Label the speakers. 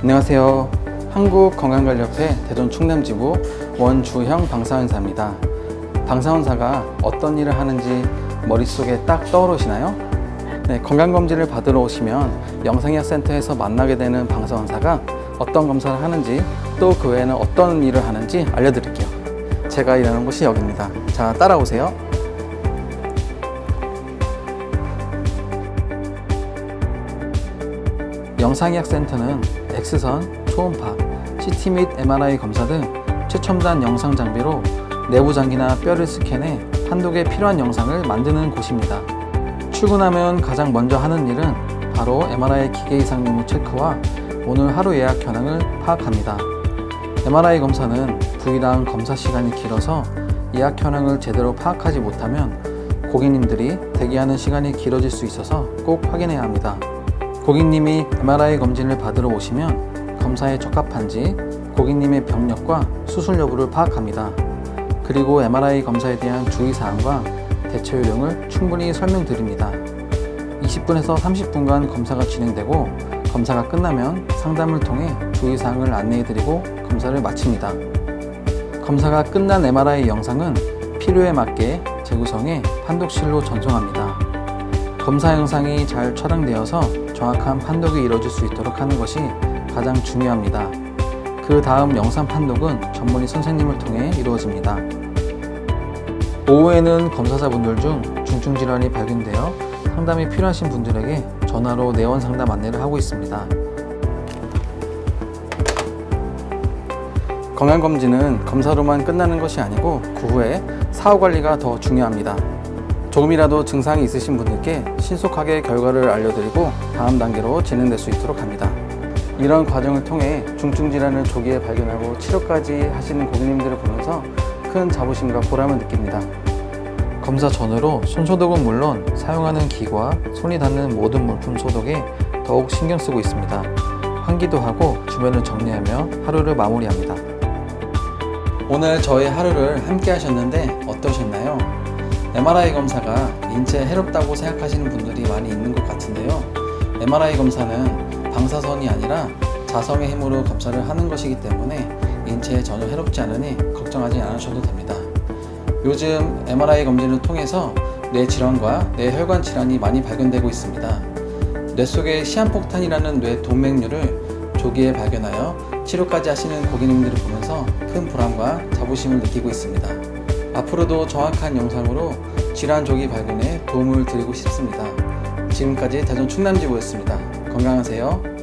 Speaker 1: 안녕하세요. 한국건강관리협회 대전 충남지부 원주형 방사원사입니다. 방사원사가 어떤 일을 하는지 머릿속에 딱 떠오르시나요? 네, 건강검진을 받으러 오시면 영상의학센터에서 만나게 되는 방사원사가 어떤 검사를 하는지 또 그 외에는 어떤 일을 하는지 알려드릴게요. 제가 일하는 곳이 여기입니다. 자, 따라오세요. 영상의학센터는 X선, 초음파, CT 및 MRI 검사 등 최첨단 영상 장비로 내부 장기나 뼈를 스캔해 판독에 필요한 영상을 만드는 곳입니다. 출근하면 가장 먼저 하는 일은 바로 MRI 기계 이상 유무 체크와 오늘 하루 예약 현황을 파악합니다. MRI 검사는 부위당 검사 시간이 길어서 예약 현황을 제대로 파악하지 못하면 고객님들이 대기하는 시간이 길어질 수 있어서 꼭 확인해야 합니다. 고객님이 MRI 검진을 받으러 오시면 검사에 적합한지 고객님의 병력과 수술 여부를 파악합니다. 그리고 MRI 검사에 대한 주의사항과 대처 요령을 충분히 설명드립니다. 20분에서 30분간 검사가 진행되고 검사가 끝나면 상담을 통해 주의사항을 안내해드리고 검사를 마칩니다. 검사가 끝난 MRI 영상은 필요에 맞게 재구성해 판독실로 전송합니다. 검사 영상이 잘 촬영되어서 정확한 판독이 이루어질 수 있도록 하는 것이 가장 중요합니다. 그 다음 영상 판독은 전문의 선생님을 통해 이루어집니다. 오후에는 검사자분들 중 중증 질환이 발견되어 상담이 필요하신 분들에게 전화로 내원 상담 안내를 하고 있습니다. 건강검진은 검사로만 끝나는 것이 아니고 그 후에 사후 관리가 더 중요합니다. 조금이라도 증상이 있으신 분들께 신속하게 결과를 알려드리고 다음 단계로 진행될 수 있도록 합니다. 이런 과정을 통해 중증 질환을 조기에 발견하고 치료까지 하시는 고객님들을 보면서 큰 자부심과 보람을 느낍니다. 검사 전후로 손 소독은 물론 사용하는 기과, 손이 닿는 모든 물품 소독에 더욱 신경 쓰고 있습니다. 환기도 하고 주변을 정리하며 하루를 마무리합니다. 오늘 저의 하루를 함께 하셨는데 어떠셨나요? MRI 검사가 인체에 해롭다고 생각하시는 분들이 많이 있는 것 같은데요. MRI 검사는 방사선이 아니라 자성의 힘으로 검사를 하는 것이기 때문에 인체에 전혀 해롭지 않으니 걱정하지 않으셔도 됩니다. 요즘 MRI 검진을 통해서 뇌 질환과 뇌 혈관 질환이 많이 발견되고 있습니다. 뇌 속의 시한폭탄이라는 뇌 동맥류를 조기에 발견하여 치료까지 하시는 고객님들을 보면서 큰 보람과 자부심을 느끼고 있습니다. 앞으로도 정확한 영상으로 질환 조기 발견에 도움을 드리고 싶습니다. 지금까지 대전 충남지부였습니다. 건강하세요.